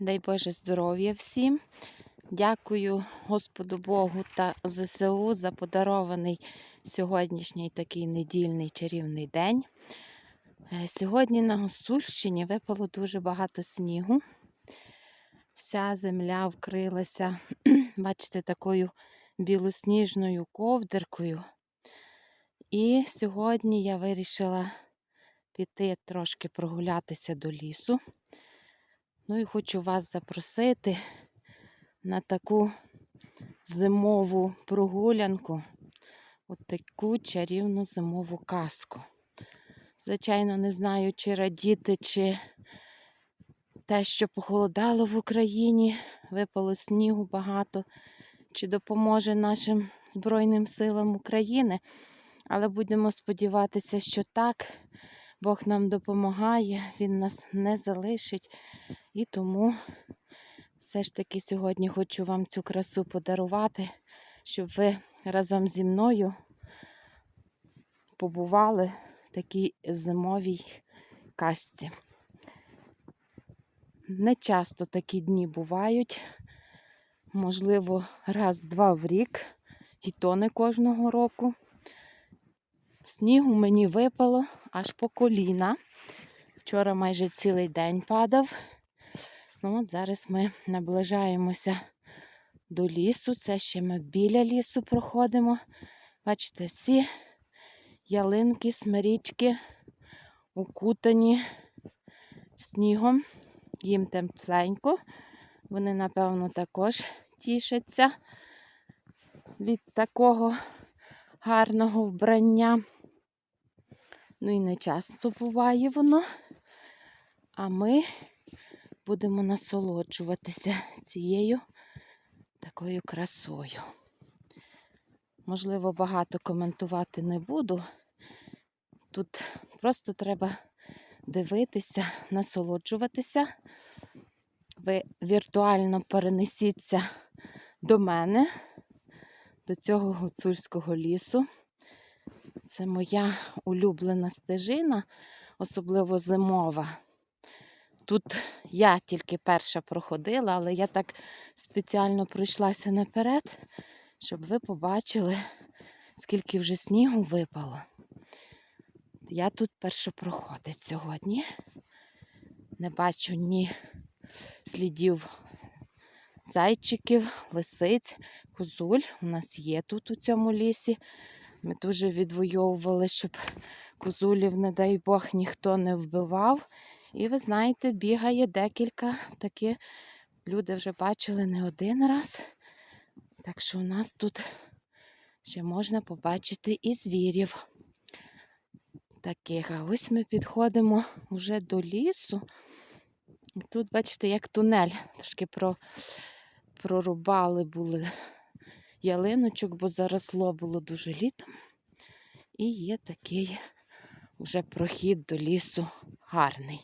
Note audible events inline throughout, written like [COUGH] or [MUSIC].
Дай Боже здоров'я всім. Дякую Господу Богу та ЗСУ за подарований сьогоднішній такий недільний чарівний день. Е, Сьогодні на Гуцульщині випало дуже багато снігу. Вся земля вкрилася, [CLEARS THROAT] бачите, такою білосніжною ковдеркою. І сьогодні я вирішила піти трошки прогулятися до лісу. Ну і хочу вас запросити на таку зимову прогулянку, от таку чарівну зимову казку. Звичайно, не знаю, чи радіти, чи те, що похолодало в Україні, випало снігу багато, чи допоможе нашим Збройним силам України. Але будемо сподіватися, що так. Бог нам допомагає, Він нас не залишить. І тому все ж таки сьогодні хочу вам цю красу подарувати, щоб ви разом зі мною побували в такій зимовій казці. Не часто такі дні бувають, можливо, раз-два в рік, і то не кожного року. Снігу мені випало аж по коліна. Вчора майже цілий день падав. Ну, от Зараз ми наближаємося до лісу. Це ще ми біля лісу проходимо. Бачите, всі ялинки, смирічки укутані снігом. Їм тепленько. Вони, напевно, також тішаться від такого гарного вбрання. Ну і не часто буває воно. А ми будемо насолоджуватися цією такою красою. Можливо, багато коментувати не буду. Тут просто треба дивитися, насолоджуватися. Ви віртуально перенесіться до мене, до цього гуцульського лісу. Це моя улюблена стежина, особливо зимова. Тут я тільки перша проходила, але я так спеціально пройшлася наперед, щоб ви побачили, скільки вже снігу випало. Я тут першопроходець сьогодні. Не бачу ні слідів зайчиків, лисиць, козуль. У нас є тут у цьому лісі. Ми дуже відвоювали, щоб козулів, не дай Бог, ніхто не вбивав. І ви знаєте, бігає декілька такі. Люди вже бачили не один раз. Так що у нас тут ще можна побачити і звірів таких. А ось ми підходимо вже до лісу. Тут, бачите, як тунель. Трошки про, прорубали були ялиночок, бо заросло було дуже літом. І є такий вже прохід до лісу гарний.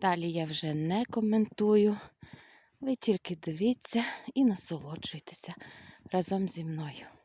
Далі я вже не коментую. Ви тільки дивіться і насолоджуйтеся разом зі мною.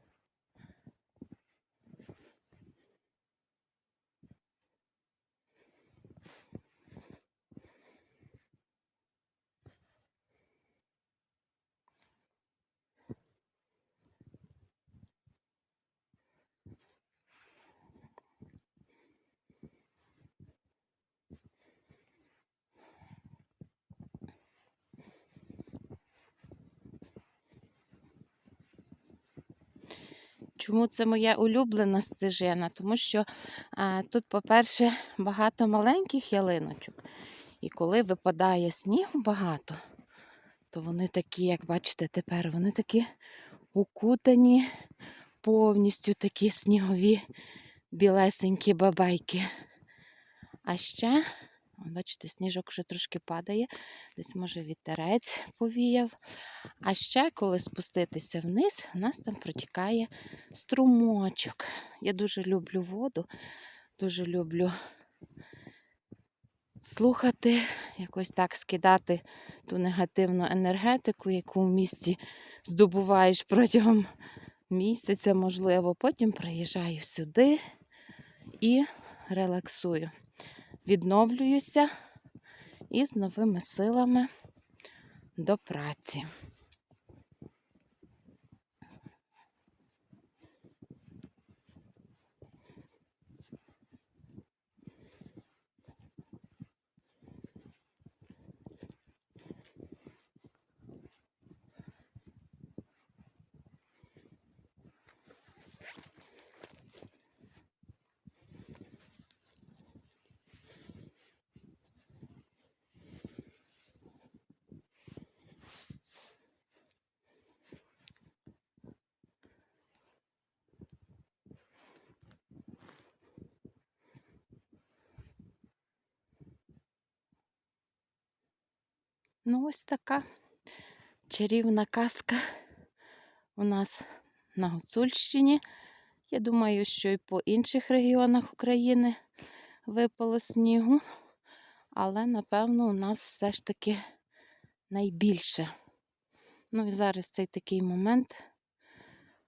Чому це моя улюблена стежина? Тому що а, тут, по-перше, [LAUGHS] багато маленьких ялиночок. І коли випадає снігу багато, то вони такі, як бачите, тепер вони такі укутані, повністю такі снігові білесенькі бабайки. А ще, бачите, сніжок вже трошки падає, десь, може, вітерець повіяв. А ще, коли спуститися вниз, у нас там протікає струмочок. Я дуже люблю воду, дуже люблю слухати, якось так скидати ту негативну енергетику, яку в місті здобуваєш протягом місяця, можливо. Потім приїжджаю сюди і релаксую. Відновлююся і з новими силами до праці. Ну, ось така чарівна казка у нас на Гуцульщині. Я думаю, що і по інших регіонах України випало снігу, але, напевно, у нас все ж таки найбільше. Ну і зараз цей такий момент,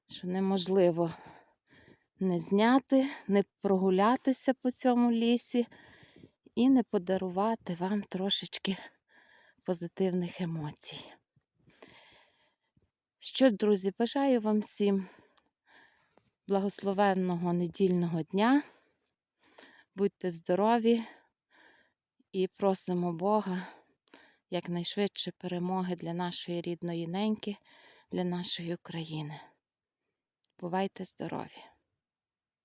що неможливо не зняти, не прогулятися по цьому лісі і не подарувати вам трошечки позитивних емоцій. Що, друзі, бажаю вам всім благословенного недільного дня. Будьте здорові і просимо Бога якнайшвидше перемоги для нашої рідної неньки, для нашої України. Бувайте здорові!